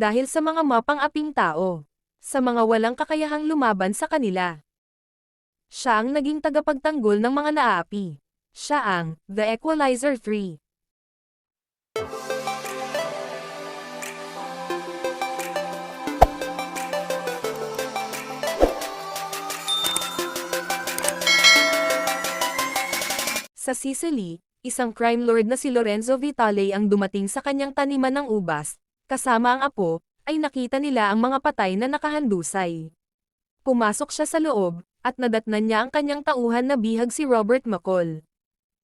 dahil sa mga mapang-aping tao. Sa mga walang kakayahang lumaban sa kanila. Siya ang naging tagapagtanggol ng mga naapi. Siya ang The Equalizer 3. Sa Sicily, isang crime lord na si Lorenzo Vitale ang dumating sa kanyang taniman ng ubas, kasama ang apo, ay nakita nila ang mga patay na nakahandusay. Pumasok siya sa loob, at nadatnan niya ang kanyang tauhan na bihag si Robert McCall.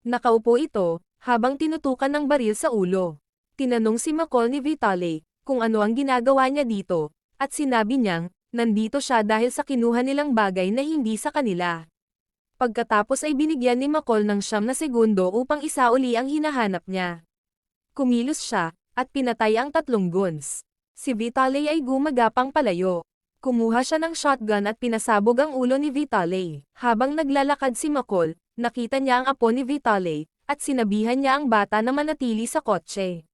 Nakaupo ito, habang tinutukan ng baril sa ulo. Tinanong si McCall ni Vitale, kung ano ang ginagawa niya dito, at sinabi niyang, nandito siya dahil sa kinuha nilang bagay na hindi sa kanila. Pagkatapos ay binigyan ni McCall ng siyam na segundo upang isauli ang hinahanap niya. Kumilos siya, at pinatay ang tatlong guns. Si Vitale ay gumagapang palayo. Kumuha siya ng shotgun at pinasabog ang ulo ni Vitale. Habang naglalakad si McCall, nakita niya ang apo ni Vitale, at sinabihan niya ang bata na manatili sa kotse.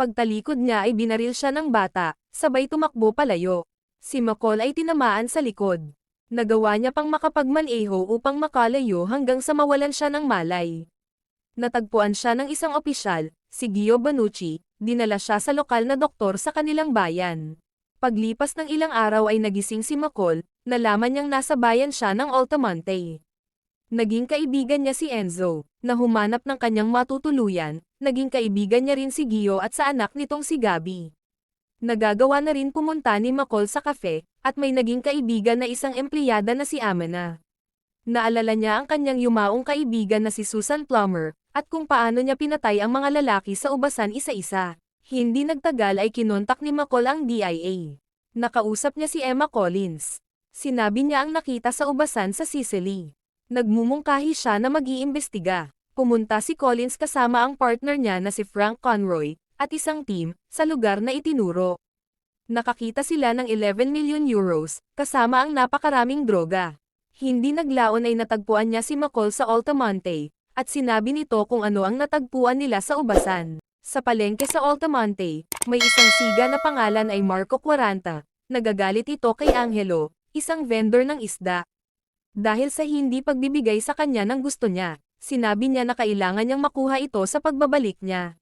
Pagtalikod niya ay binaril siya ng bata, sabay tumakbo palayo. Si McCall ay tinamaan sa likod. Nagawa niya pang makapagmaneho upang makalayo hanggang sa mawalan siya ng malay. Natagpuan siya ng isang opisyal, si Gio Banucci, dinala siya sa lokal na doktor sa kanilang bayan. Paglipas ng ilang araw ay nagising si McCall, nalaman niyang nasa bayan siya ng Altamonte. Naging kaibigan niya si Enzo, na humanap ng kanyang matutuluyan, naging kaibigan niya rin si Gio at sa anak nitong si Gabi. Nagagawa na rin pumunta ni McCall sa kafe, at may naging kaibigan na isang empleyada na si Amana. Naalala niya ang kanyang yumaong kaibigan na si Susan Plummer, at kung paano niya pinatay ang mga lalaki sa ubasan isa-isa. Hindi nagtagal ay kinontak ni McCall ang DIA. Nakausap niya si Emma Collins. Sinabi niya ang nakita sa ubasan sa Sicily. Nagmumungkahi siya na mag-iimbestiga. Pumunta si Collins kasama ang partner niya na si Frank Conroy, at isang team, sa lugar na itinuro. Nakakita sila ng 11 million euros, kasama ang napakaraming droga. Hindi naglaon ay natagpuan niya si McCall sa Altamonte, at sinabi nito kung ano ang natagpuan nila sa ubasan. Sa palengke sa Altamonte, may isang siga na pangalan ay Marco 40, nagagalit ito kay Angelo, isang vendor ng isda. Dahil sa hindi pagbibigay sa kanya ng gusto niya, sinabi niya na kailangan niyang makuha ito sa pagbabalik niya.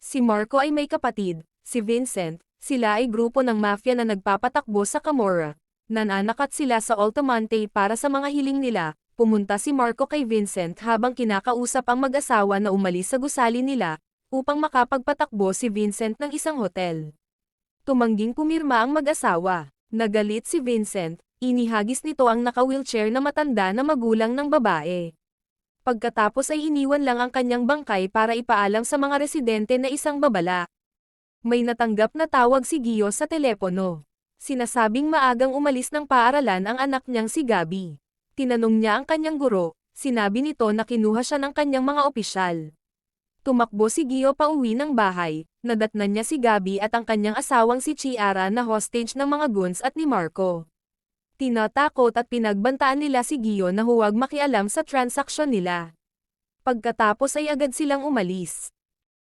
Si Marco ay may kapatid, si Vincent, sila ay grupo ng mafia na nagpapatakbo sa Camorra. Nananakat sila sa Altamonte para sa mga hiling nila, pumunta si Marco kay Vincent habang kinakausap ang mag-asawa na umalis sa gusali nila, upang makapagpatakbo si Vincent ng isang hotel. Tumangging pumirma ang mag-asawa. Nagalit si Vincent, inihagis nito ang naka-wheelchair na matanda na magulang ng babae. Pagkatapos ay iniwan lang ang kanyang bangkay para ipaalam sa mga residente na isang babala. May natanggap na tawag si Gio sa telepono. Sinasabing maagang umalis ng paaralan ang anak niyang si Gabi. Tinanong niya ang kanyang guro, sinabi nito na kinuha siya ng kanyang mga opisyal. Tumakbo si Gio pa uwi ng bahay, nadatnan niya si Gabi at ang kanyang asawang si Chiara na hostage ng mga guns at ni Marco. Tinatakot at pinagbantaan nila si Gio na huwag makialam sa transaksyon nila. Pagkatapos ay agad silang umalis.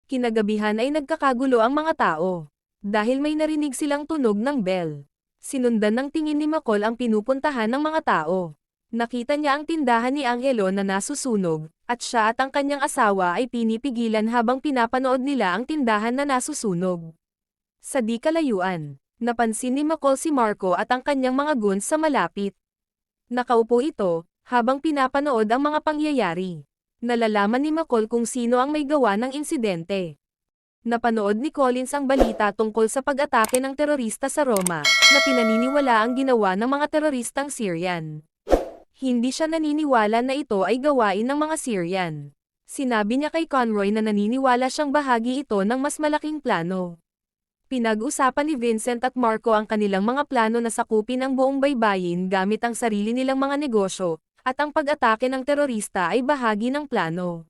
Kinagabihan ay nagkakagulo ang mga tao. Dahil may narinig silang tunog ng bell. Sinundan ng tingin ni McCall ang pinupuntahan ng mga tao. Nakita niya ang tindahan ni Angelo na nasusunog, at siya at ang kanyang asawa ay pinipigilan habang pinapanood nila ang tindahan na nasusunog. Sa di kalayuan, napansin ni McCall si Marco at ang kanyang mga guns sa malapit. Nakaupo ito, habang pinapanood ang mga pangyayari. Nalalaman ni McCall kung sino ang may gawa ng insidente. Napanood ni Collins ang balita tungkol sa pag-atake ng terorista sa Roma, na pinaniniwala ang ginawa ng mga teroristang Syrian. Hindi siya naniniwala na ito ay gawain ng mga Syrian. Sinabi niya kay Conroy na naniniwala siyang bahagi ito ng mas malaking plano. Pinag-usapan ni Vincent at Marco ang kanilang mga plano na sakupin ang buong baybayin gamit ang sarili nilang mga negosyo, at ang pag-atake ng terorista ay bahagi ng plano.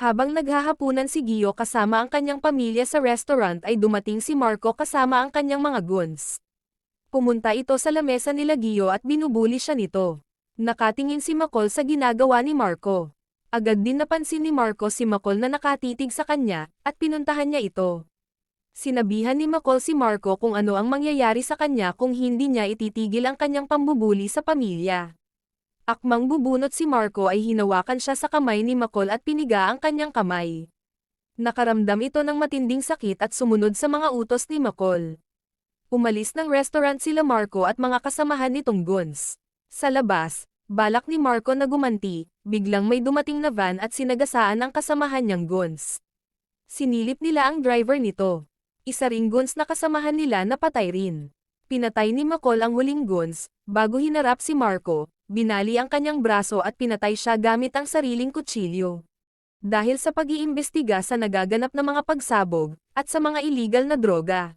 Habang naghahapunan si Gio kasama ang kanyang pamilya sa restaurant ay dumating si Marco kasama ang kanyang mga guns. Pumunta ito sa lamesa nila Gio at binubuli siya nito. Nakatingin si McCall sa ginagawa ni Marco. Agad din napansin ni Marco si McCall na nakatitig sa kanya, at pinuntahan niya ito. Sinabihan ni McCall si Marco kung ano ang mangyayari sa kanya kung hindi niya ititigil ang kanyang pambubuli sa pamilya. Akmang bubunot si Marco ay hinawakan siya sa kamay ni McCall at piniga ang kanyang kamay. Nakaramdam ito ng matinding sakit at sumunod sa mga utos ni McCall. Umalis ng restaurant sila Marco at mga kasamahan nitong Guns. Sa labas, balak ni Marco na gumanti, biglang may dumating na van at sinagasaan ang kasamahan niyang Guns. Sinilip nila ang driver nito. Isa ring Guns na kasamahan nila na patay rin. Pinatay ni McCall ang huling Guns, bago hinarap si Marco, binali ang kanyang braso at pinatay siya gamit ang sariling kutsilyo. Dahil sa pag-iimbestiga sa nagaganap na mga pagsabog, at sa mga illegal na droga.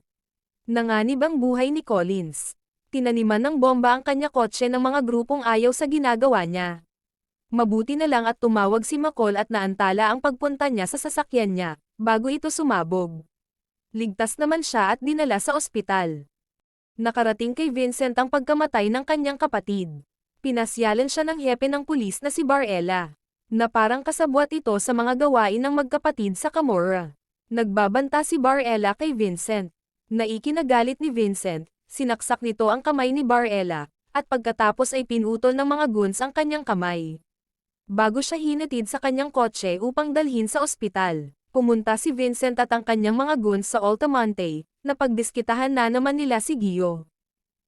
Nanganib ang buhay ni Collins. Tinaniman ng bomba ang kanya kotse ng mga grupong ayaw sa ginagawa niya. Mabuti na lang at tumawag si McCall at naantala ang pagpunta niya sa sasakyan niya, bago ito sumabog. Ligtas naman siya at dinala sa ospital. Nakarating kay Vincent ang pagkamatay ng kanyang kapatid. Pinasyalan siya ng hepe ng pulis na si Barella, na parang kasabwat ito sa mga gawain ng magkapatid sa Camorra. Nagbabanta si Barella kay Vincent. Naikinagalit ni Vincent, sinaksak nito ang kamay ni Barella, at pagkatapos ay pinutol ng mga guns ang kanyang kamay. Bago siya hinatid sa kanyang kotse upang dalhin sa ospital, pumunta si Vincent at ang kanyang mga guns sa Altamonte, na pagdiskitahan na naman nila si Gio.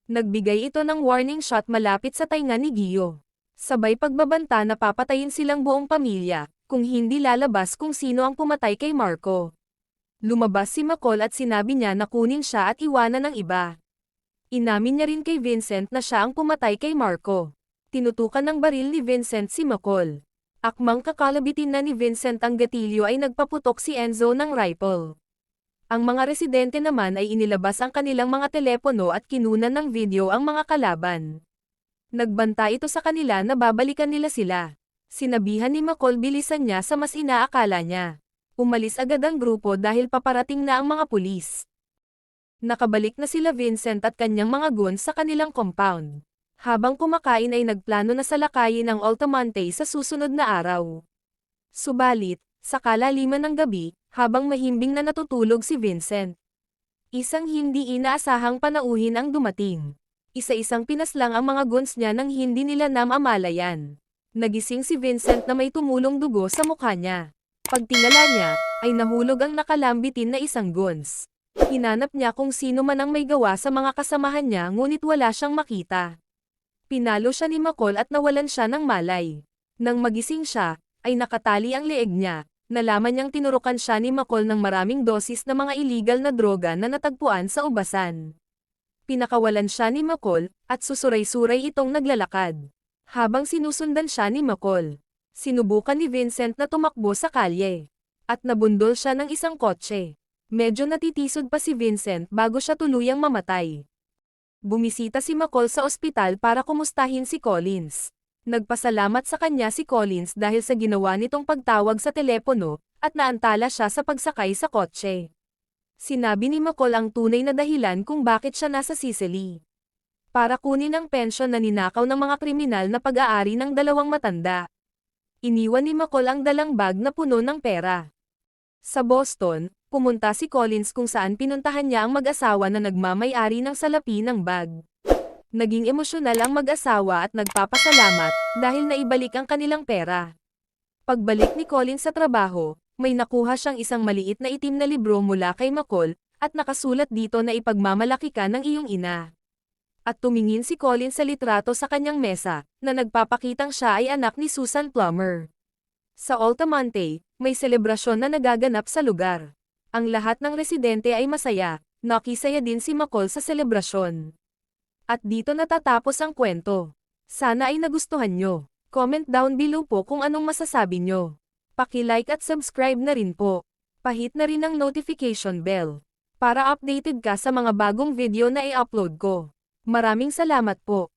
Nagbigay ito ng warning shot malapit sa tainga ni Gio. Sabay pagbabanta na papatayin silang buong pamilya, kung hindi lalabas kung sino ang pumatay kay Marco. Lumabas si McCall at sinabi niya na kunin siya at iwanan ng iba. Inamin niya rin kay Vincent na siya ang pumatay kay Marco. Tinutukan ng baril ni Vincent si McCall. Akmang kakalabitin na ni Vincent ang gatilyo ay nagpaputok si Enzo ng rifle. Ang mga residente naman ay inilabas ang kanilang mga telepono at kinunan ng video ang mga kalaban. Nagbanta ito sa kanila na babalikan nila sila. Sinabihan ni McCall bilisan niya sa mas inaakala niya. Umalis agad ang grupo dahil paparating na ang mga pulis. Nakabalik na sila Vincent at kanyang mga guns sa kanilang compound. Habang kumakain ay nagplano na salakayin ang Altamonte sa susunod na araw. Subalit, sa kalaliman ng gabi, habang mahimbing na natutulog si Vincent. Isang hindi inaasahang panauhin ang dumating. Isa-isang pinaslang ang mga guns niya nang hindi nila namamalayan. Nagising si Vincent na may tumulong dugo sa mukha niya. Pagtingala niya, ay nahulog ang nakalambitin na isang guns. Hinanap niya kung sino man ang may gawa sa mga kasamahan niya ngunit wala siyang makita. Pinalo siya ni McCall at nawalan siya ng malay. Nang magising siya, ay nakatali ang leeg niya. Nalaman niyang tinurukan siya ni McCall ng maraming dosis na mga illegal na droga na natagpuan sa ubasan. Pinakawalan siya ni McCall, at susuray-suray itong naglalakad. Habang sinusundan siya ni McCall, Sinubukan ni Vincent na tumakbo sa kalye. At nabundol siya ng isang kotse. Medyo natitisod pa si Vincent bago siya tuluyang mamatay. Bumisita si McCall sa ospital para kumustahin si Collins. Nagpasalamat sa kanya si Collins dahil sa ginawa nitong pagtawag sa telepono, at naantala siya sa pagsakay sa kotse. Sinabi ni McCall ang tunay na dahilan kung bakit siya nasa Sicily. Para kunin ang pensyon na ninakaw ng mga kriminal na pag-aari ng dalawang matanda. Iniwan ni McCall ang dalang bag na puno ng pera. Sa Boston, pumunta si Collins kung saan pinuntahan niya ang mag-asawa na nagmamay-ari ng salapi ng bag. Naging emosyonal ang mag-asawa at nagpapasalamat dahil naibalik ang kanilang pera. Pagbalik ni Collins sa trabaho, may nakuha siyang isang maliit na itim na libro mula kay McCall at nakasulat dito na ipagmamalaki ka ng iyong ina at tumingin si Colin sa litrato sa kanyang mesa, na nagpapakitang siya ay anak ni Susan Plummer. Sa Altamonte, may selebrasyon na nagaganap sa lugar. Ang lahat ng residente ay masaya, nakisaya din si McCall sa selebrasyon. At dito natatapos ang kwento. Sana ay nagustuhan nyo. Comment down below po kung anong masasabi nyo. Paki-like at subscribe na rin po. Pahit na rin ang notification bell. Para updated ka sa mga bagong video na i-upload ko. Maraming salamat po.